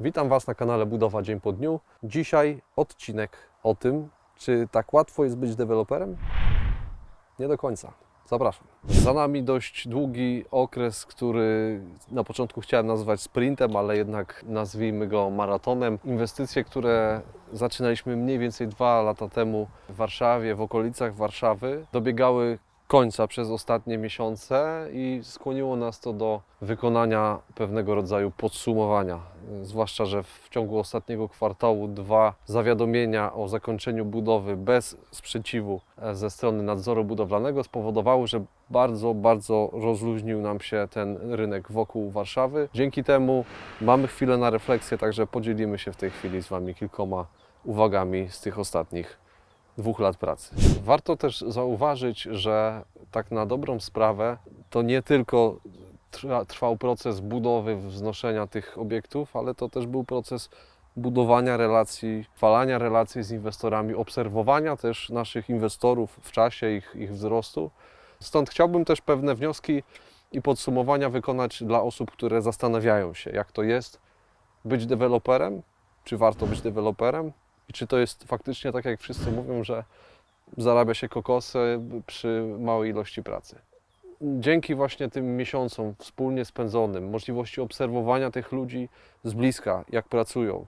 Witam Was na kanale Budowa Dzień po Dniu. Dzisiaj odcinek o tym, czy tak łatwo jest być deweloperem? Nie do końca. Zapraszam. Za nami dość długi okres, który na początku chciałem nazwać sprintem, ale jednak nazwijmy go maratonem. Inwestycje, które zaczynaliśmy mniej więcej dwa lata temu w Warszawie, w okolicach Warszawy, dobiegały końca przez ostatnie miesiące i skłoniło nas to do wykonania pewnego rodzaju podsumowania. Zwłaszcza, że w ciągu ostatniego kwartału dwa zawiadomienia o zakończeniu budowy bez sprzeciwu e, ze strony nadzoru budowlanego spowodowały, że bardzo, bardzo rozluźnił nam się ten rynek wokół Warszawy. Dzięki temu mamy chwilę na refleksję, także podzielimy się w tej chwili z Wami kilkoma uwagami z tych ostatnich dwóch lat pracy. Warto też zauważyć, że tak na dobrą sprawę to nie tylko trwa, trwał proces budowy, wznoszenia tych obiektów, ale to też był proces budowania relacji, falania relacji z inwestorami, obserwowania też naszych inwestorów w czasie ich, ich wzrostu. Stąd chciałbym też pewne wnioski i podsumowania wykonać dla osób, które zastanawiają się, jak to jest być deweloperem, czy warto być deweloperem, i czy to jest faktycznie tak, jak wszyscy mówią, że zarabia się kokosy przy małej ilości pracy. Dzięki właśnie tym miesiącom wspólnie spędzonym, możliwości obserwowania tych ludzi z bliska, jak pracują,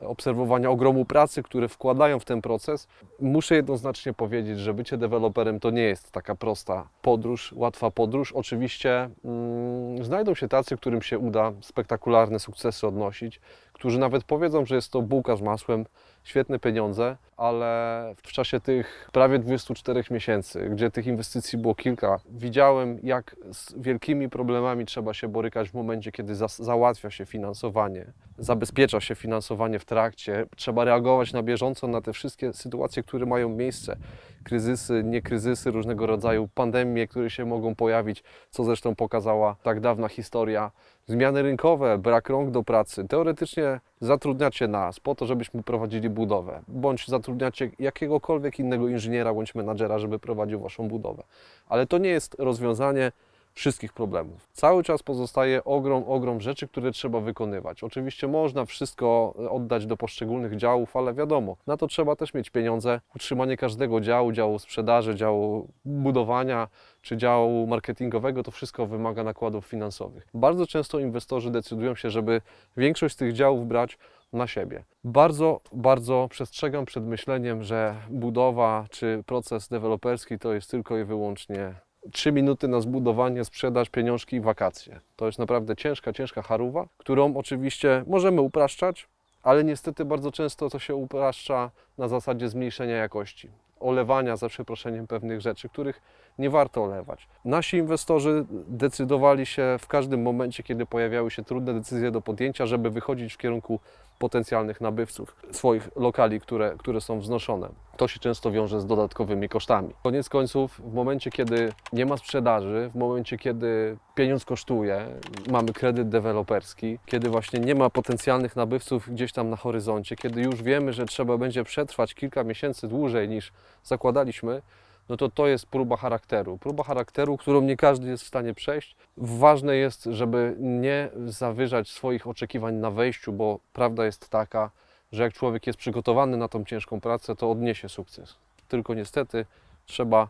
obserwowania ogromu pracy, które wkładają w ten proces, muszę jednoznacznie powiedzieć, że bycie deweloperem to nie jest taka prosta podróż, łatwa podróż. Oczywiście mm, znajdą się tacy, którym się uda spektakularne sukcesy odnosić, którzy nawet powiedzą, że jest to bułka z masłem, świetne pieniądze, ale w czasie tych prawie 24 miesięcy, gdzie tych inwestycji było kilka, widziałem, jak z wielkimi problemami trzeba się borykać w momencie, kiedy za, załatwia się finansowanie, zabezpiecza się finansowanie w trakcie, trzeba reagować na bieżąco na te wszystkie sytuacje, które mają miejsce. Kryzysy, nie kryzysy, różnego rodzaju pandemie, które się mogą pojawić, co zresztą pokazała tak dawna historia. Zmiany rynkowe, brak rąk do pracy. Teoretycznie zatrudniacie nas po to, żebyśmy prowadzili budowę, bądź zatrudniacie jakiegokolwiek innego inżyniera bądź menadżera, żeby prowadził waszą budowę. Ale to nie jest rozwiązanie wszystkich problemów. Cały czas pozostaje ogrom, ogrom rzeczy, które trzeba wykonywać. Oczywiście można wszystko oddać do poszczególnych działów, ale wiadomo, na to trzeba też mieć pieniądze. Utrzymanie każdego działu, działu sprzedaży, działu budowania czy działu marketingowego, to wszystko wymaga nakładów finansowych. Bardzo często inwestorzy decydują się, żeby większość z tych działów brać na siebie. Bardzo, bardzo przestrzegam przed myśleniem, że budowa czy proces deweloperski to jest tylko i wyłącznie 3 minuty na zbudowanie, sprzedaż, pieniążki i wakacje. To jest naprawdę ciężka, ciężka charuwa, którą oczywiście możemy upraszczać, ale niestety bardzo często to się upraszcza na zasadzie zmniejszenia jakości, olewania za przeproszeniem pewnych rzeczy, których nie warto olewać. Nasi inwestorzy decydowali się w każdym momencie, kiedy pojawiały się trudne decyzje do podjęcia, żeby wychodzić w kierunku potencjalnych nabywców swoich lokali, które, które są wznoszone. To się często wiąże z dodatkowymi kosztami. Koniec końców, w momencie, kiedy nie ma sprzedaży, w momencie, kiedy pieniądz kosztuje, mamy kredyt deweloperski, kiedy właśnie nie ma potencjalnych nabywców gdzieś tam na horyzoncie, kiedy już wiemy, że trzeba będzie przetrwać kilka miesięcy dłużej niż zakładaliśmy, no to to jest próba charakteru. Próba charakteru, którą nie każdy jest w stanie przejść. Ważne jest, żeby nie zawyżać swoich oczekiwań na wejściu, bo prawda jest taka, że jak człowiek jest przygotowany na tą ciężką pracę, to odniesie sukces. Tylko niestety trzeba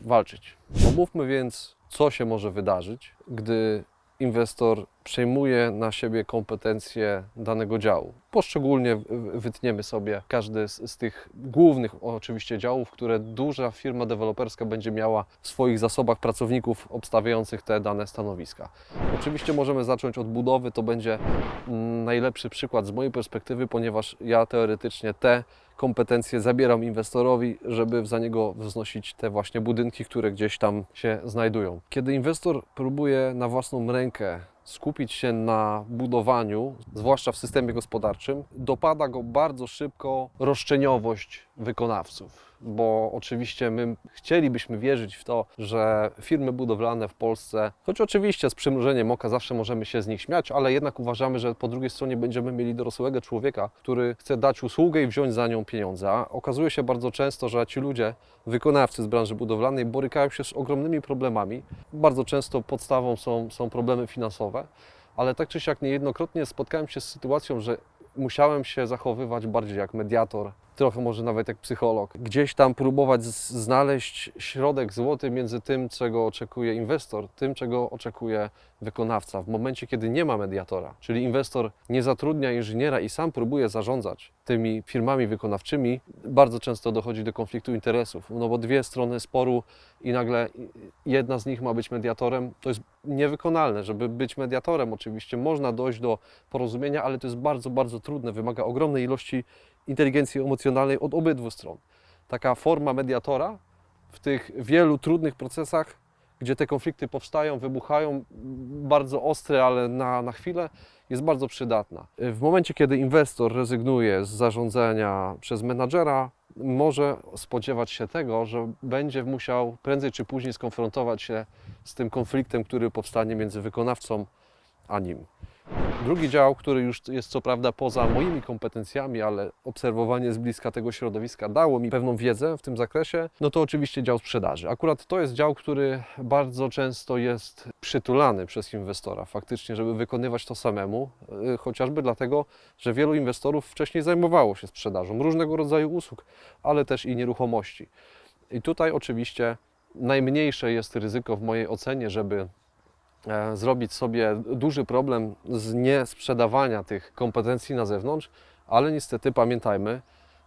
walczyć. Omówmy więc, co się może wydarzyć, gdy inwestor przejmuje na siebie kompetencje danego działu. Poszczególnie wytniemy sobie każdy z, z tych głównych oczywiście działów, które duża firma deweloperska będzie miała w swoich zasobach pracowników obstawiających te dane stanowiska. Oczywiście możemy zacząć od budowy, to będzie mm, najlepszy przykład z mojej perspektywy, ponieważ ja teoretycznie te kompetencje zabieram inwestorowi, żeby za niego wznosić te właśnie budynki, które gdzieś tam się znajdują. Kiedy inwestor próbuje na własną rękę skupić się na budowaniu, zwłaszcza w systemie gospodarczym, dopada go bardzo szybko roszczeniowość wykonawców. Bo oczywiście my chcielibyśmy wierzyć w to, że firmy budowlane w Polsce, choć oczywiście z przymrużeniem oka zawsze możemy się z nich śmiać, ale jednak uważamy, że po drugiej stronie będziemy mieli dorosłego człowieka, który chce dać usługę i wziąć za nią pieniądze. A okazuje się bardzo często, że ci ludzie, wykonawcy z branży budowlanej, borykają się z ogromnymi problemami. Bardzo często podstawą są, są problemy finansowe. ale tak czy siak niejednokrotnie spotkałem się z sytuacją, że musiałem się zachowywać bardziej jak mediator, trochę może nawet jak psycholog. Gdzieś tam próbować znaleźć środek złoty między tym, czego oczekuje inwestor, tym, czego oczekuje wykonawca. W momencie, kiedy nie ma mediatora, czyli inwestor nie zatrudnia inżyniera i sam próbuje zarządzać tymi firmami wykonawczymi, bardzo często dochodzi do konfliktu interesów. No bo dwie strony sporu i nagle jedna z nich ma być mediatorem, to jest niewykonalne. Żeby być mediatorem, oczywiście można dojść do porozumienia, ale to jest bardzo, bardzo trudne. Wymaga ogromnej ilości inteligencji emocjonalnej od obydwu stron. Taka forma mediatora w tych wielu trudnych procesach, gdzie te konflikty powstają, wybuchają, bardzo ostre, ale na, na chwilę, jest bardzo przydatna. W momencie, kiedy inwestor rezygnuje z zarządzania przez menadżera, może spodziewać się tego, że będzie musiał prędzej czy później skonfrontować się z tym konfliktem, który powstanie między wykonawcą a nim. Drugi dział, który już jest co prawda poza moimi kompetencjami, ale obserwowanie z bliska tego środowiska dało mi pewną wiedzę w tym zakresie, no to oczywiście dział sprzedaży. Akurat to jest dział, który bardzo często jest przytulany przez inwestora faktycznie, żeby wykonywać to samemu, yy, chociażby dlatego, że wielu inwestorów wcześniej zajmowało się sprzedażą różnego rodzaju usług, ale też i nieruchomości. I tutaj oczywiście najmniejsze jest ryzyko w mojej ocenie, żeby zrobić sobie duży problem z niesprzedawania tych kompetencji na zewnątrz, ale niestety pamiętajmy,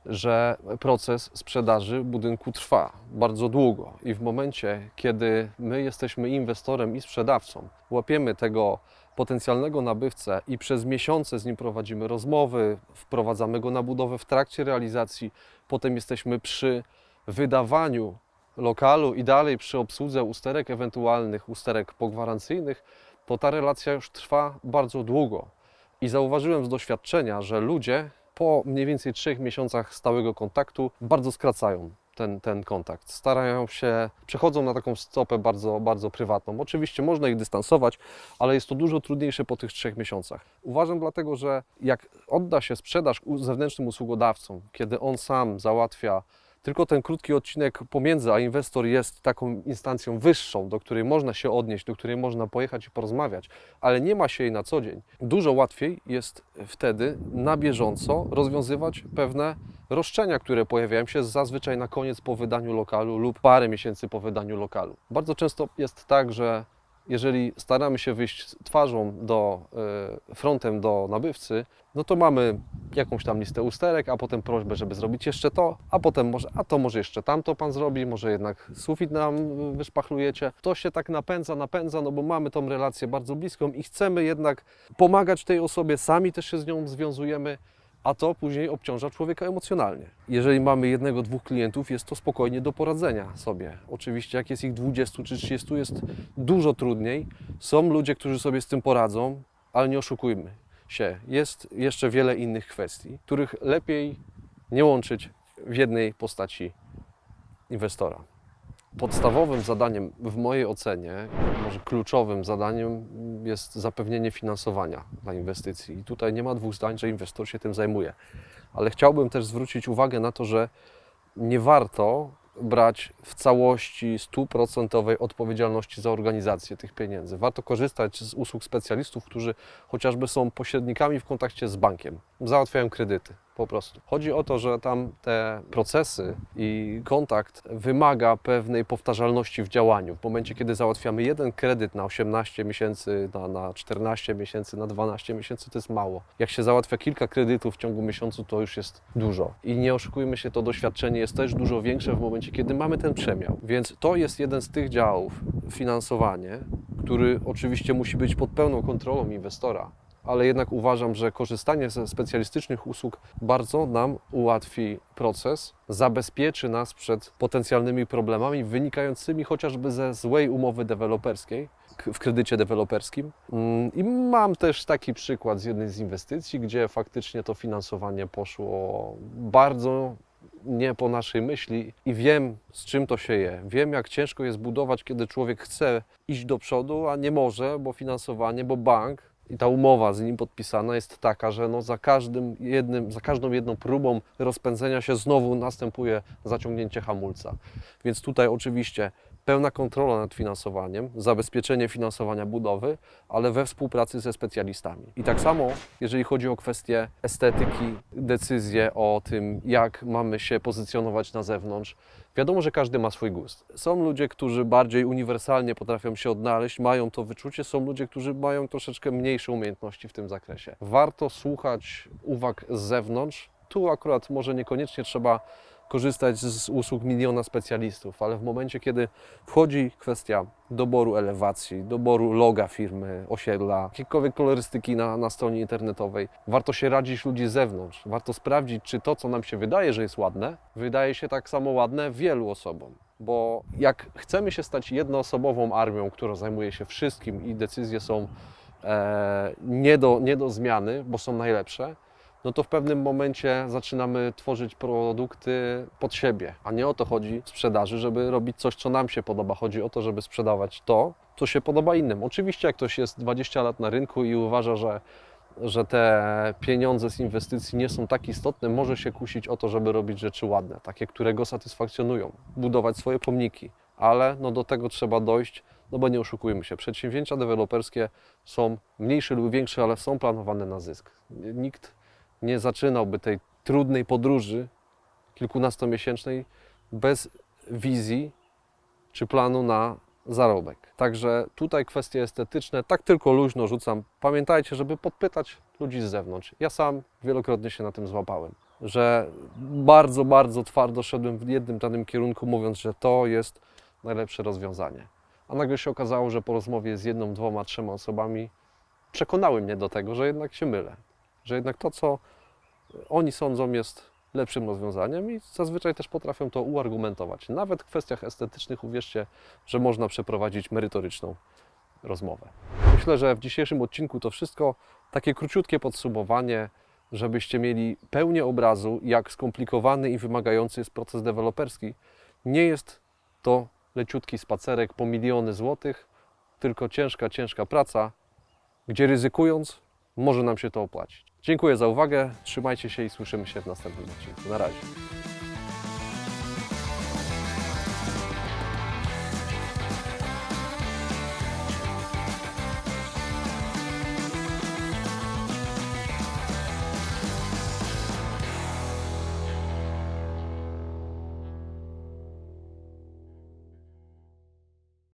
że proces sprzedaży budynku trwa bardzo długo i w momencie, kiedy my jesteśmy inwestorem i sprzedawcą, łapiemy tego potencjalnego nabywcę i przez miesiące z nim prowadzimy rozmowy, wprowadzamy go na budowę w trakcie realizacji, potem jesteśmy przy wydawaniu lokalu i dalej przy obsłudze usterek ewentualnych, usterek pogwarancyjnych, to ta relacja już trwa bardzo długo. I zauważyłem z doświadczenia, że ludzie po mniej więcej trzech miesiącach stałego kontaktu bardzo skracają ten, ten kontakt. Starają się, przechodzą na taką stopę bardzo, bardzo prywatną. Oczywiście można ich dystansować, ale jest to dużo trudniejsze po tych trzech miesiącach. Uważam dlatego, że jak odda się sprzedaż zewnętrznym usługodawcom, kiedy on sam załatwia tylko ten krótki odcinek pomiędzy, a inwestor jest taką instancją wyższą, do której można się odnieść, do której można pojechać i porozmawiać, ale nie ma się jej na co dzień. Dużo łatwiej jest wtedy na bieżąco rozwiązywać pewne roszczenia, które pojawiają się zazwyczaj na koniec po wydaniu lokalu lub parę miesięcy po wydaniu lokalu. Bardzo często jest tak, że jeżeli staramy się wyjść twarzą do, y, frontem do nabywcy, no to mamy jakąś tam listę usterek, a potem prośbę, żeby zrobić jeszcze to, a potem może, a to może jeszcze tamto pan zrobi, może jednak sufit nam wyszpachlujecie. To się tak napędza, napędza, no bo mamy tą relację bardzo bliską i chcemy jednak pomagać tej osobie, sami też się z nią związujemy, a to później obciąża człowieka emocjonalnie. Jeżeli mamy jednego, dwóch klientów, jest to spokojnie do poradzenia sobie. Oczywiście, jak jest ich 20 czy 30, jest dużo trudniej. Są ludzie, którzy sobie z tym poradzą, ale nie oszukujmy się. Jest jeszcze wiele innych kwestii, których lepiej nie łączyć w jednej postaci inwestora. Podstawowym zadaniem w mojej ocenie, może kluczowym zadaniem jest zapewnienie finansowania dla inwestycji. I tutaj nie ma dwóch zdań, że inwestor się tym zajmuje. Ale chciałbym też zwrócić uwagę na to, że nie warto brać w całości stuprocentowej odpowiedzialności za organizację tych pieniędzy. Warto korzystać z usług specjalistów, którzy chociażby są pośrednikami w kontakcie z bankiem, załatwiają kredyty po prostu. Chodzi o to, że tam te procesy i kontakt wymaga pewnej powtarzalności w działaniu. W momencie, kiedy załatwiamy jeden kredyt na 18 miesięcy, na, na 14 miesięcy, na 12 miesięcy, to jest mało. Jak się załatwia kilka kredytów w ciągu miesiącu, to już jest dużo. I nie oszukujmy się, to doświadczenie jest też dużo większe w momencie, kiedy mamy ten przemiał. Więc to jest jeden z tych działów, finansowanie, który oczywiście musi być pod pełną kontrolą inwestora, ale jednak uważam, że korzystanie ze specjalistycznych usług bardzo nam ułatwi proces, zabezpieczy nas przed potencjalnymi problemami wynikającymi chociażby ze złej umowy deweloperskiej w kredycie deweloperskim. Mm, I mam też taki przykład z jednej z inwestycji, gdzie faktycznie to finansowanie poszło bardzo nie po naszej myśli i wiem, z czym to się je. Wiem, jak ciężko jest budować, kiedy człowiek chce iść do przodu, a nie może, bo finansowanie, bo bank i ta umowa z nim podpisana jest taka, że no za każdym jednym, za każdą jedną próbą rozpędzenia się znowu następuje zaciągnięcie hamulca. Więc tutaj oczywiście pełna kontrola nad finansowaniem, zabezpieczenie finansowania budowy, ale we współpracy ze specjalistami. I tak samo, jeżeli chodzi o kwestie estetyki, decyzje o tym, jak mamy się pozycjonować na zewnątrz, wiadomo, że każdy ma swój gust. Są ludzie, którzy bardziej uniwersalnie potrafią się odnaleźć, mają to wyczucie, są ludzie, którzy mają troszeczkę mniejsze umiejętności w tym zakresie. Warto słuchać uwag z zewnątrz. Tu akurat może niekoniecznie trzeba korzystać z usług miliona specjalistów, ale w momencie, kiedy wchodzi kwestia doboru elewacji, doboru loga firmy, osiedla, jakiejkolwiek kolorystyki na, na stronie internetowej, warto się radzić ludzi z zewnątrz. Warto sprawdzić, czy to, co nam się wydaje, że jest ładne, wydaje się tak samo ładne wielu osobom. Bo jak chcemy się stać jednoosobową armią, która zajmuje się wszystkim i decyzje są e, nie, do, nie do zmiany, bo są najlepsze, no to w pewnym momencie zaczynamy tworzyć produkty pod siebie, a nie o to chodzi w sprzedaży, żeby robić coś, co nam się podoba. Chodzi o to, żeby sprzedawać to, co się podoba innym. Oczywiście, jak ktoś jest 20 lat na rynku i uważa, że, że te pieniądze z inwestycji nie są tak istotne, może się kusić o to, żeby robić rzeczy ładne, takie, które go satysfakcjonują, budować swoje pomniki, ale no do tego trzeba dojść, no bo nie oszukujmy się, przedsięwzięcia deweloperskie są mniejsze lub większe, ale są planowane na zysk. Nikt nie zaczynałby tej trudnej podróży kilkunastomiesięcznej bez wizji czy planu na zarobek. Także tutaj kwestie estetyczne, tak tylko luźno rzucam. Pamiętajcie, żeby podpytać ludzi z zewnątrz. Ja sam wielokrotnie się na tym złapałem, że bardzo, bardzo twardo szedłem w jednym danym kierunku, mówiąc, że to jest najlepsze rozwiązanie. A nagle się okazało, że po rozmowie z jedną, dwoma, trzema osobami przekonały mnie do tego, że jednak się mylę że jednak to, co oni sądzą, jest lepszym rozwiązaniem i zazwyczaj też potrafią to uargumentować. Nawet w kwestiach estetycznych uwierzcie, że można przeprowadzić merytoryczną rozmowę. Myślę, że w dzisiejszym odcinku to wszystko takie króciutkie podsumowanie, żebyście mieli pełnię obrazu, jak skomplikowany i wymagający jest proces deweloperski. Nie jest to leciutki spacerek po miliony złotych, tylko ciężka, ciężka praca, gdzie ryzykując może nam się to opłacić. Dziękuję za uwagę, trzymajcie się i słyszymy się w następnym odcinku. Na razie.